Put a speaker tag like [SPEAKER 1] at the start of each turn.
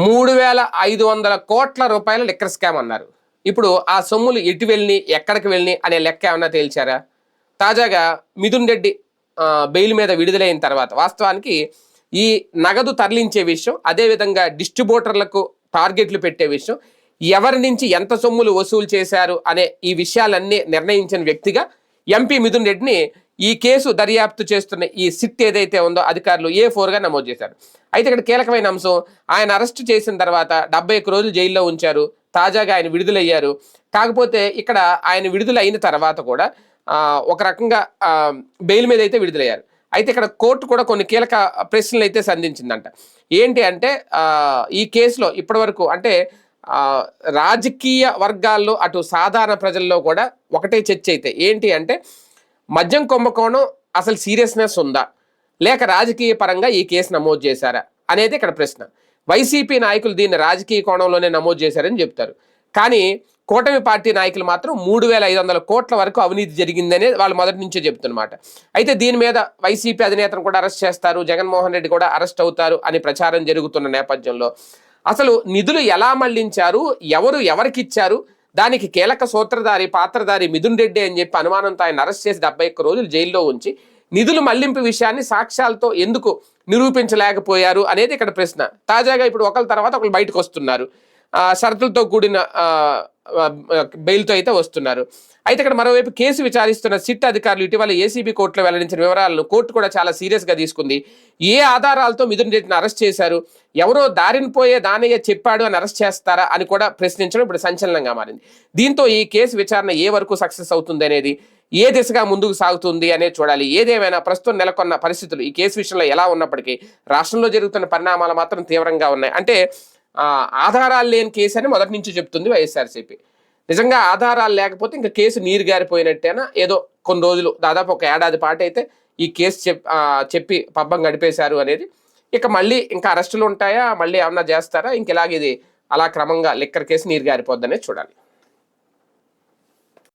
[SPEAKER 1] మూడు వేల ఐదు వందల కోట్ల రూపాయల లిక్కర్ స్కామ్ అన్నారు. ఇప్పుడు ఆ సొమ్ములు ఎటు వెళ్ళి ఎక్కడికి వెళ్ళి అనే లెక్క ఏమన్నా తేల్చారా? తాజాగా మిథున్ రెడ్డి బెయిల్ మీద విడుదలైన తర్వాత వాస్తవానికి ఈ నగదు తరలించే విషయం అదేవిధంగా డిస్ట్రిబ్యూటర్లకు టార్గెట్లు పెట్టే విషయం ఎవరి నుంచి ఎంత సొమ్ములు వసూలు చేశారు అనే ఈ విషయాలన్నీ నిర్ణయించిన వ్యక్తిగా ఎంపీ మిథున్ రెడ్డిని ఈ కేసు దర్యాప్తు చేస్తున్న ఈ సిట్ ఏదైతే ఉందో అధికారులు ఏ ఫోర్గా నమోదు చేశారు. అయితే ఇక్కడ కీలకమైన అంశం ఆయన అరెస్ట్ చేసిన తర్వాత డెబ్బై రోజులు జైల్లో ఉంచారు తాజాగా ఆయన విడుదలయ్యారు. కాకపోతే ఇక్కడ ఆయన విడుదలైన తర్వాత కూడా ఒక రకంగా బెయిల్ మీద అయితే విడుదలయ్యారు. అయితే ఇక్కడ కోర్టు కూడా కొన్ని కీలక ప్రశ్నలు అయితే సంధించిందంట. ఏంటి అంటే ఈ కేసులో ఇప్పటివరకు అంటే రాజకీయ వర్గాల్లో అటు సాధారణ ప్రజల్లో కూడా ఒకటే చర్చ అయితే. ఏంటి అంటే మద్యం కుంభకోణం అసలు సీరియస్నెస్ ఉందా? లేక రాజకీయ పరంగా ఈ కేసు నమోదు చేశారా? అనేది ఇక్కడ ప్రశ్న. వైసీపీ నాయకులు దీన్ని రాజకీయ కోణంలోనే నమోదు చేశారని చెప్తారు. కానీ కూటమి పార్టీ నాయకులు మాత్రం మూడు వేల ఐదు వందల కోట్ల వరకు అవినీతి జరిగిందనే వాళ్ళు మొదటి నుంచే చెప్తున్నమాట. అయితే దీని మీద వైసీపీ అధినేతను కూడా అరెస్ట్ చేస్తారు జగన్మోహన్ రెడ్డి కూడా అరెస్ట్ అవుతారు అని ప్రచారం జరుగుతున్న నేపథ్యంలో. అసలు నిధులు ఎలా మళ్ళించారు? ఎవరు ఎవరికిచ్చారు దానికి కీలక సూత్రధారి పాత్రధారి మిథున్ రెడ్డి అని చెప్పి అనుమానంతో ఆయన అరెస్ట్ చేసి డెబ్బై ఒక్క రోజులు జైల్లో ఉంచి నిధులు మళ్ళింపు విషయాన్ని సాక్ష్యాలతో ఎందుకు నిరూపించలేకపోయారు అనేది ఇక్కడ ప్రశ్న. తాజాగా ఇప్పుడు ఒకరి తర్వాత ఒకరు బయటకు వస్తున్నారు. షరతులతో కూడిన బెయిల్తో అయితే వస్తున్నారు. అయితే ఇక్కడ మరోవైపు కేసు విచారిస్తున్న సిట్ అధికారులు ఇటీవల ఏసీబీ కోర్టులో వెల్లడించిన వివరాలను కోర్టు కూడా చాలా సీరియస్గా తీసుకుంది. ఏ ఆధారాలతో మిథున్ రెడ్డిని అరెస్ట్ చేశారు? ఎవరో దారినిపోయే దానయ్య చెప్పాడు అని అరెస్ట్ చేస్తారా అని కూడా ప్రశ్నించడం ఇప్పుడు సంచలనంగా మారింది. దీంతో ఈ కేసు విచారణ ఏ వరకు సక్సెస్ అవుతుంది అనేది ఏ దిశగా ముందుకు సాగుతుంది అనేది చూడాలి. ఏదేమైనా ప్రస్తుతం నెలకొన్న పరిస్థితులు ఈ కేసు విషయంలో ఎలా ఉన్నప్పటికీ రాష్ట్రంలో జరుగుతున్న పరిణామాలు మాత్రం తీవ్రంగా ఉన్నాయి. అంటే ఆధారాలు లేని కేసు అని మొదటి నుంచి చెప్తుంది వైఎస్ఆర్సీపీ. నిజంగా ఆధారాలు లేకపోతే ఇంకా కేసు నీరు గారిపోయినట్టేనా ఏదో కొన్ని రోజులు దాదాపు ఒక ఏడాది పాటు అయితే ఈ కేసు చెప్ చెప్పి పబ్బం గడిపేశారు అనేది. ఇక మళ్ళీ ఇంకా అరెస్టులు ఉంటాయా? మళ్ళీ ఏమన్నా చేస్తారా? ఇంక ఇలాగ ఇది అలా క్రమంగా లిక్కర్ కేసు నీరు గారిపోద్దనే చూడాలి.